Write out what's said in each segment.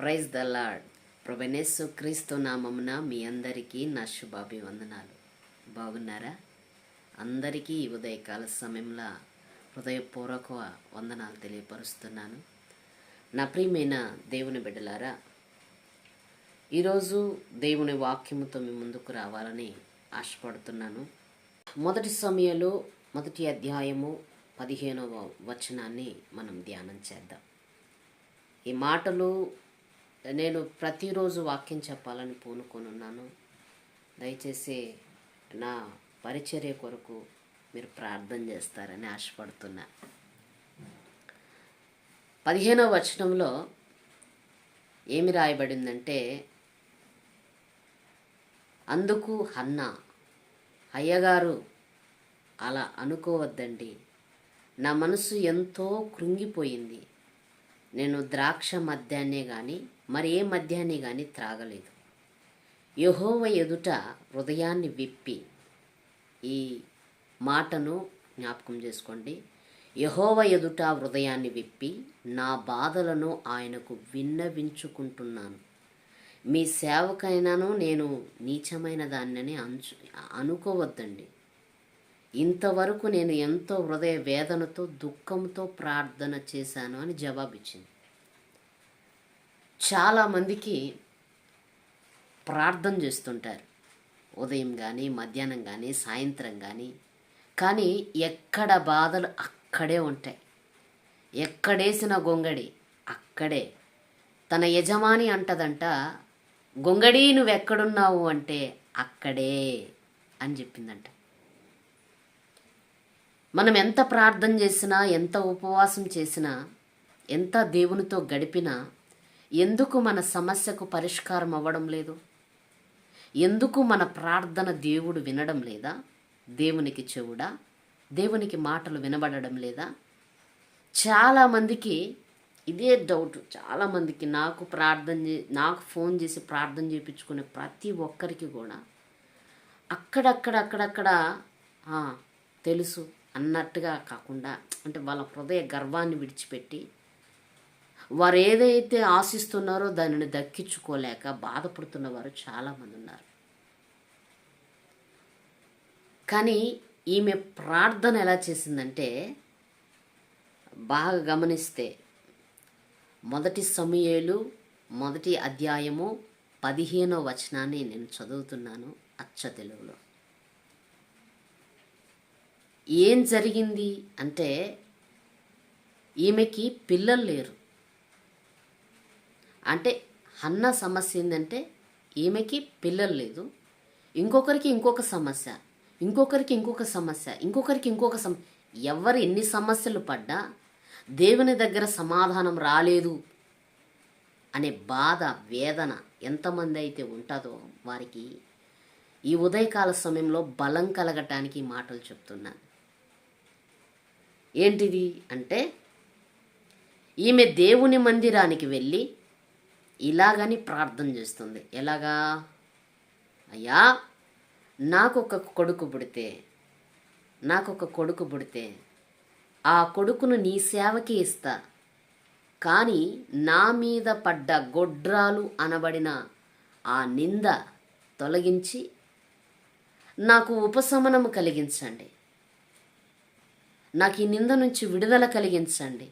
Praise the lord ప్రభనేసు క్రీస్తు నామమున మీ అందరికీ నా శుభాభివందనాలు. బాగున్నారా? అందరికీ ఈ ఉదయకాల సమయంలో హృదయపూర్వక వందనాలు తెలియపరుస్తున్నాను. నా ప్రియమైన దేవుని బిడ్డలారా ఈరోజు దేవుని వాక్యముతో మీ ముందుకు రావాలని ఆశపడుతున్నాను. మొదటి సమయంలో మొదటి అధ్యాయము పదిహేనవ వచనాన్ని మనం ధ్యానం చేద్దాం. ఈ మాటలు నేను ప్రతిరోజు వాక్యం చెప్పాలని పూనుకొనున్నాను. దయచేసి నా పరిచర్య కొరకు మీరు ప్రార్థన చేస్తారని ఆశపడుతున్నా. పదిహేనవ వచనంలో ఏమి రాయబడిందంటే అందుకు హన్న అయ్యగారు అలా అనుకోవద్దండి. నా మనసు ఎంతో కృంగిపోయింది. నేను ద్రాక్ష మద్యాన్నే కానీ మరి ఏ మద్యాన్ని కానీ త్రాగలేదు. యహోవ ఎదుట హృదయాన్ని విప్పి ఈ మాటను జ్ఞాపకం చేసుకోండి. యహోవ ఎదుట హృదయాన్ని విప్పి నా బాధలను ఆయనకు విన్నవించుకుంటున్నాను. మీ సేవకైనాను నేను నీచమైన దాన్నని అంచు అనుకోవద్దండి. ఇంతవరకు నేను ఎంతో హృదయ వేదనతో దుఃఖంతో ప్రార్థన చేశాను అని జవాబిచ్చింది. చాలామందికి ప్రార్థన చేస్తుంటారు. ఉదయం కానీ మధ్యాహ్నం కానీ సాయంత్రం కానీ కానీ ఎక్కడ బాధలు అక్కడే ఉంటాయి. ఎక్కడేసిన గొంగడి అక్కడే. తన యజమాని అంటదంట గొంగడి నువ్వెక్కడున్నావు అంటే అక్కడే అని చెప్పిందంట. మనం ఎంత ప్రార్థన చేసినా ఎంత ఉపవాసం చేసినా ఎంత దేవునితో గడిపినా ఎందుకు మన సమస్యకు పరిష్కారం అవ్వడం లేదు? ఎందుకు మన ప్రార్థన దేవుడు వినడం లేదా? దేవునికి చెవుడా? దేవునికి మాటలు వినబడడం లేదా? చాలామందికి ఇదే డౌట్ చాలామందికి నాకు ప్రార్థన చే నాకు ఫోన్ చేసి ప్రార్థన చేయించుకునే ప్రతి ఒక్కరికి కూడా అక్కడక్కడ అక్కడక్కడ తెలుసు అన్నట్టుగా కాకుండా అంటే వాళ్ళ హృదయ గర్వాన్ని విడిచిపెట్టి వారు ఏదైతే ఆశిస్తున్నారో దానిని దక్కించుకోలేక బాధపడుతున్న వారు చాలామంది ఉన్నారు. కానీ ఈమె ప్రార్థన ఎలా చేసిందంటే బాగా గమనిస్తే మొదటి సమయలు మొదటి అధ్యాయము పదిహేనో వచనాన్ని నేను చదువుతున్నాను అచ్చ తెలుగులో ఏం జరిగింది అంటే ఈమెకి పిల్లలు లేరు. అంటే అన్న సమస్య ఏంటంటే ఈమెకి పిల్లలు లేదు. ఇంకొకరికి ఇంకొక సమస్య ఇంకొకరికి ఇంకొక సమస్య ఇంకొకరికి ఇంకొక సమ ఎవరు ఎన్ని సమస్యలు పడ్డా దేవుని దగ్గర సమాధానం రాలేదు అనే బాధ వేదన ఎంతమంది అయితే ఉంటుందో వారికి ఈ ఉదయకాల సమయంలో బలం కలగటానికి మాటలు చెప్తున్నాను. ఏంటిది అంటే ఈమె దేవుని మందిరానికి వెళ్ళి ఇలాగని ప్రార్థన చేస్తుంది. ఎలాగా? అయ్యా నాకు ఒక కొడుకు పుడితే నాకు ఒక కొడుకు పుడితే ఆ కొడుకును నీ సేవకి ఇస్తా. కానీ నా మీద పడ్డ గొడ్రాలు అనబడిన ఆ నింద తొలగించి నాకు ఉపశమనము కలిగించండి. నాకు ఈ నింద నుంచి విడుదల కలిగించండి.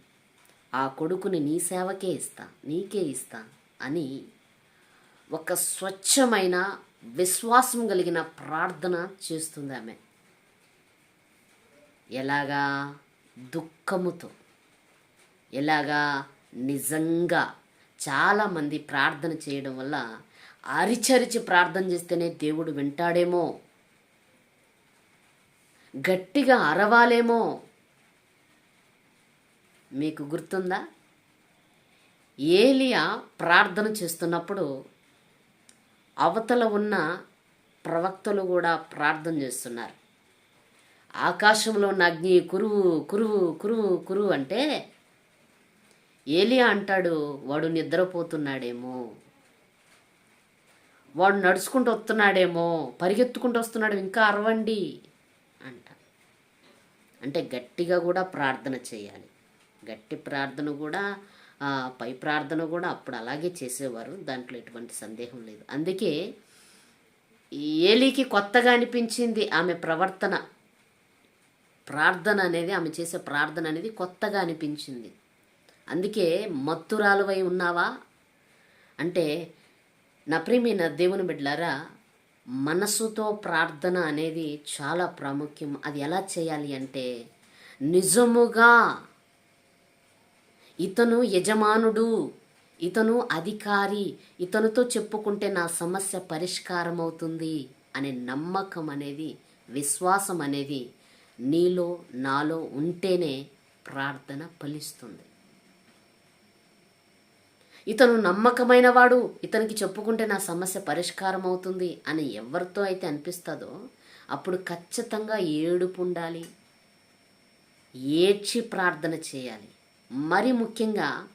ఆ కొడుకుని నీ సేవకే ఇస్తా నీకే ఇస్తా. అని ఒక స్వచ్ఛమైన విశ్వాసం కలిగిన ప్రార్థన చేస్తుంది ఆమె. ఎలాగా? దుఃఖముతో. ఎలాగా? నిజంగా చాలామంది ప్రార్థన చేయడం వల్ల అరిచరిచి ప్రార్థన చేస్తేనే దేవుడు వింటాడేమో. గట్టిగా అరవాలేమో. మీకు గుర్తుందా? ఏలియా ప్రార్థన చేస్తున్నప్పుడు అవతల ఉన్న ప్రవక్తలు కూడా ప్రార్థన చేస్తున్నారు. ఆకాశంలో ఉన్న అగ్ని కురువు కురువు కురువు కురువు అంటే ఏలియా అంటాడు వాడు నిద్రపోతున్నాడేమో వాడు నడుచుకుంటూ వస్తున్నాడేమో పరిగెత్తుకుంటూ వస్తున్నాడు ఇంకా అరవండి అంట. అంటే గట్టిగా కూడా ప్రార్థన చేయాలి. గట్టి ప్రార్థన కూడా పై ప్రార్థన కూడా అప్పుడు అలాగే చేసేవారు. దాంట్లో ఎటువంటి సందేహం లేదు. అందుకే ఏలీకి కొత్తగా అనిపించింది ఆమె ప్రవర్తన. ప్రార్థన అనేది ఆమె చేసే ప్రార్థన అనేది కొత్తగా అనిపించింది. అందుకే మత్తురాలువై ఉన్నావా? అంటే నా ప్రియమైన దేవుని బిడ్డలారా మనసుతో ప్రార్థన అనేది చాలా ప్రాముఖ్యం. అది ఎలా చేయాలి అంటే నిజముగా ఇతను యజమానుడు ఇతను అధికారి ఇతనుతో చెప్పుకుంటే నా సమస్య పరిష్కారం అవుతుంది అనే నమ్మకం అనేది విశ్వాసం అనేది నీలో నాలో ఉంటేనే ప్రార్థన ఫలిస్తుంది. ఇతను నమ్మకమైన వాడు ఇతనికి చెప్పుకుంటే నా సమస్య పరిష్కారం అవుతుంది అని ఎవరితో అయితే అనిపిస్తుందో అప్పుడు ఖచ్చితంగా ఏడుపు ఉండాలి ఏడ్చి ప్రార్థన చేయాలి. మరి ముఖ్యంగా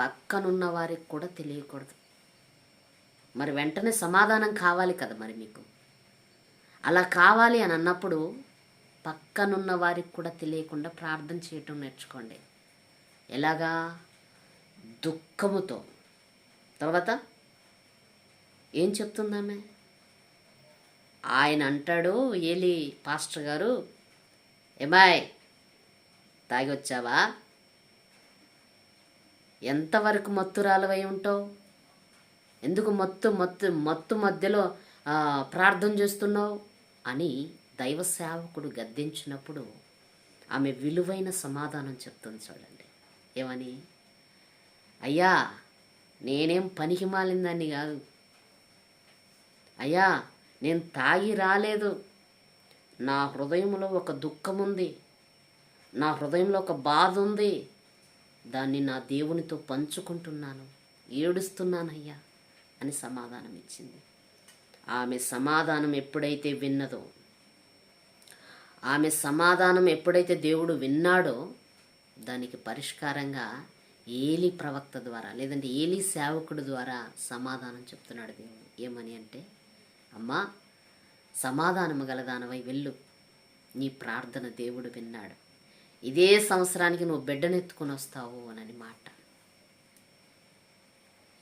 పక్కనున్న వారికి కూడా తెలియకూడదు. మరి వెంటనే సమాధానం కావాలి కదా మరి మీకు? అలా కావాలి అని అన్నప్పుడు పక్కనున్న వారికి కూడా తెలియకుండా ప్రార్థన చేయటం నేర్చుకోండి. ఎలాగా? దుఃఖముతో. తర్వాత ఏం చెప్తుందామె ఆయన అంటాడు ఏలి పాస్టర్ గారు ఏమాయ్ తాగి వచ్చావా? ఎంతవరకు మత్తురాలవై ఉంటావు? ఎందుకు మత్తు మత్తు మత్తు మధ్యలో ప్రార్థన చేస్తున్నావు? అని దైవ సేవకుడు గద్దించినప్పుడు ఆమె విలువైన సమాధానం చెప్తుంది చూడండి. ఏమని? అయ్యా నేనేం పనికి మాలిందాన్ని కాదు. అయ్యా నేను తాగి రాలేదు. నా హృదయంలో ఒక దుఃఖం ఉంది నా హృదయంలో ఒక బాధ ఉంది. దాన్ని నా దేవునితో పంచుకుంటున్నాను. ఏడుస్తున్నానయ్యా అని సమాధానం ఇచ్చింది ఆమె సమాధానం ఎప్పుడైతే విన్నదో ఆమె సమాధానం ఎప్పుడైతే దేవుడు విన్నాడో దానికి పరిష్కారంగా ఏలి ప్రవక్త ద్వారా లేదంటే ఏలి సేవకుడు ద్వారా సమాధానం చెప్తున్నాడు దేవుడు. ఏమని అంటే అమ్మా సమాధానము గలదానవై వెళ్ళు. నీ ప్రార్థన దేవుడు విన్నాడు. ఇదే సంవత్సరానికి నువ్వు బిడ్డనెత్తుకుని వస్తావు అని మాట.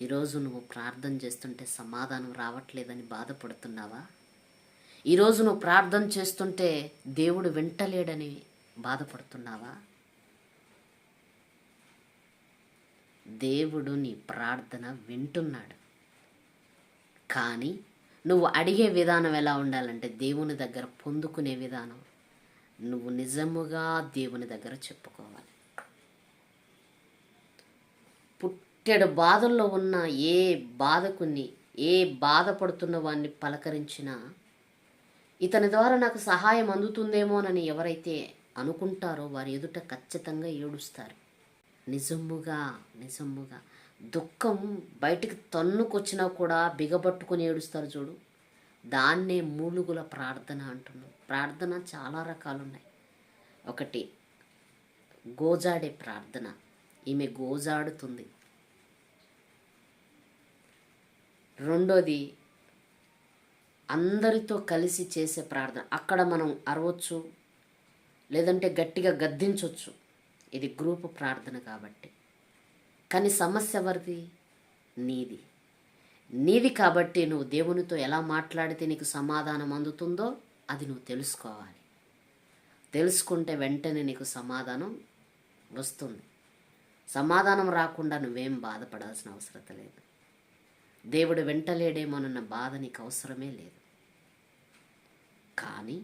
ఈరోజు నువ్వు ప్రార్థన చేస్తుంటే సమాధానం రావట్లేదని బాధపడుతున్నావా? ఈరోజు నువ్వు ప్రార్థన చేస్తుంటే దేవుడు వింటలేడని బాధపడుతున్నావా? దేవుడు నీ ప్రార్థన వింటున్నాడు. కానీ నువ్వు అడిగే విధానం ఎలా ఉండాలంటే దేవుని దగ్గర పొందుకునే విధానం. నువ్వు నిజముగా దేవుని దగ్గర చెప్పుకోవాలి. పుట్టెడు బాధల్లో ఉన్న ఏ బాధకుని ఏ బాధపడుతున్న వాడిని పలకరించినా ఇతని ద్వారా నాకు సహాయం అందుతుందేమోనని ఎవరైతే అనుకుంటారో వారి ఎదుట ఖచ్చితంగా ఏడుస్తారు. నిజముగా నిజముగా దుఃఖం బయటికి తన్నుకొచ్చినా కూడా బిగబట్టుకుని ఏడుస్తారు చూడు. దాన్నే మూలుగుల ప్రార్థన అంటున్నాం. ప్రార్థన చాలా రకాలు ఉన్నాయి ఒకటి గోజాడే ప్రార్థన. ఈమె గోజాడుతుంది. రెండోది అందరితో కలిసి చేసే ప్రార్థన. అక్కడ మనం అరవచ్చు లేదంటే గట్టిగా గద్దించవచ్చు ఇది గ్రూప్ ప్రార్థన కాబట్టి. కానీ సమస్య ఎవరిది? నీది. నీది కాబట్టి నువ్వు దేవునితో ఎలా మాట్లాడితే నీకు సమాధానం అందుతుందో అది నువ్వు తెలుసుకోవాలి. తెలుసుకుంటే వెంటనే నీకు సమాధానం వస్తుంది. సమాధానం రాకుండా నువ్వేం బాధపడాల్సిన అవసరం లేదు. దేవుడు వెంటలేడేమోనన్న బాధ నీకు అవసరమే లేదు. కానీ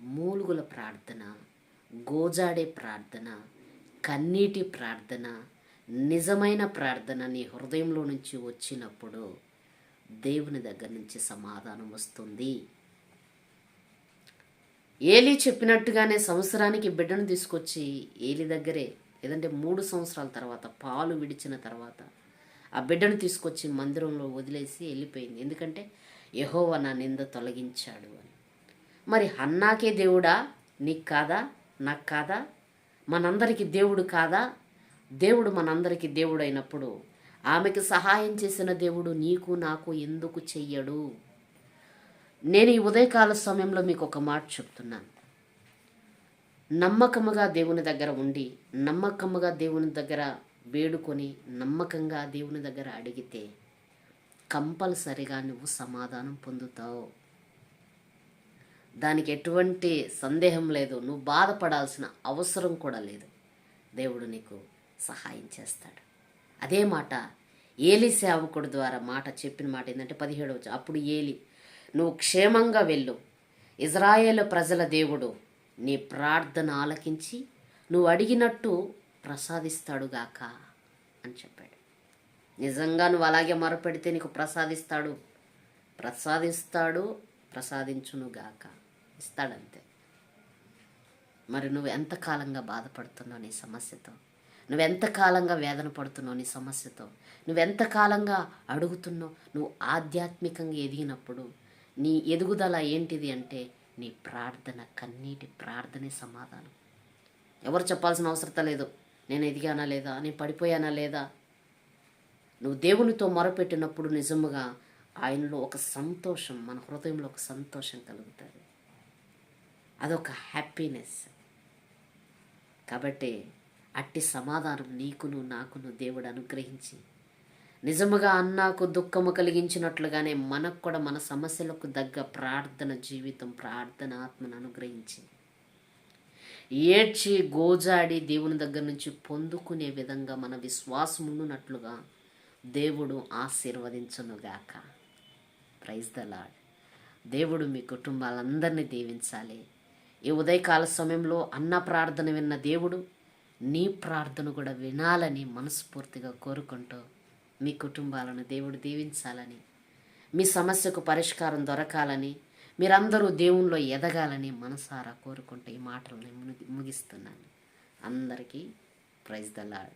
మూలుగుల ప్రార్థన గోజాడే ప్రార్థన కన్నీటి ప్రార్థన నిజమైన ప్రార్థన నీ హృదయంలో నుంచి వచ్చినప్పుడు దేవుని దగ్గర నుంచి సమాధానం వస్తుంది. ఏలి చెప్పినట్టుగానే సంవత్సరానికి బిడ్డను తీసుకొచ్చి ఏలి దగ్గరే లేదంటే మూడు సంవత్సరాల తర్వాత పాలు విడిచిన తర్వాత ఆ బిడ్డను తీసుకొచ్చి మందిరంలో వదిలేసి వెళ్ళిపోయింది. ఎందుకంటే యహోవ నా నింద తొలగించాడు అని. మరి అన్నాకే దేవుడా? నీకు కాదా? నాకు కాదా? మనందరికీ దేవుడు కాదా? దేవుడు మనందరికీ దేవుడు అయినప్పుడు సహాయం చేసిన దేవుడు నీకు నాకు ఎందుకు చెయ్యడు? నేను ఈ ఉదయకాల సమయంలో మీకు ఒక మాట చెప్తున్నాను. నమ్మకముగా దేవుని దగ్గర ఉండి నమ్మకముగా దేవుని దగ్గర వేడుకొని నమ్మకంగా దేవుని దగ్గర అడిగితే కంపల్సరిగా నువ్వు సమాధానం పొందుతావు. దానికి ఎటువంటి సందేహం లేదు. నువ్వు బాధపడాల్సిన అవసరం కూడా లేదు. దేవుడు నీకు సహాయం చేస్తాడు. అదే మాట ఏలి సేవకుడు ద్వారా మాట చెప్పిన మాట ఏంటంటే పదిహేడు వచ్చి అప్పుడు ఏలి నువ్వు క్షేమంగా వెళ్ళు. ఇజ్రాయేల్ ప్రజల దేవుడు నీ ప్రార్థన ఆలకించి నువ్వు అడిగినట్టు ప్రసాదిస్తాడుగాక అని చెప్పాడు. నిజంగా నువ్వు అలాగే మొరపెడితే నీకు ప్రసాదిస్తాడు. ప్రసాదిస్తాడు ప్రసాదించునుగాక ఇస్తాడంతే. మరి నువ్వు ఎంతకాలంగా బాధపడుతున్నావు నీ సమస్యతో? నువ్వెంతకాలంగా వేదన పడుతున్నావు నీ సమస్యతో? నువ్వెంతకాలంగా అడుగుతున్నావు? నువ్వు ఆధ్యాత్మికంగా ఎదిగినప్పుడు నీ ఎదుగుదల ఏంటిది అంటే నీ ప్రార్థన కన్నీటి ప్రార్థనే సమాధానం. ఎవరు చెప్పాల్సిన అవసరం లేదు. నేను ఎదిగానా లేదా? నేను పడిపోయానా లేదా? నువ్వు దేవునితో మొరపెట్టినప్పుడు నిజముగా ఆయనలో ఒక సంతోషం మన హృదయంలో ఒక సంతోషం కలుగుతుంది. అదొక హ్యాపీనెస్ కాబట్టి అట్టి సమాధానం నీకును నాకును దేవుడు అనుగ్రహించి. నిజముగా అన్నాకు దుఃఖము కలిగించినట్లుగానే మనకు కూడా మన సమస్యలకు దగ్గ ప్రార్థన జీవితం ప్రార్థన ఆత్మను అనుగ్రహించి ఏడ్చి గోజాడి దేవుని దగ్గర నుంచి పొందుకునే విధంగా మన విశ్వాసం ఉన్నట్లుగా దేవుడు ఆశీర్వదించునుగాక. ప్రైజ్ ద లాడ్ దేవుడు మీ కుటుంబాలందరినీ దీవించాలి. ఈ ఉదయకాల సమయంలో అన్న ప్రార్థన విన్న దేవుడు నీ ప్రార్థన కూడా వినాలని మనస్ఫూర్తిగా కోరుకుంటూ మీ కుటుంబాలను దేవుడు దీవించాలని మీ సమస్యకు పరిష్కారం దొరకాలని మీరందరూ దేవుణ్ణిలో ఎదగాలని మనసారా కోరుకుంటూ ఈ మాటలను ముగి- ముగిస్తున్నాను. అందరికీ ప్రైజ్ ద లాడ్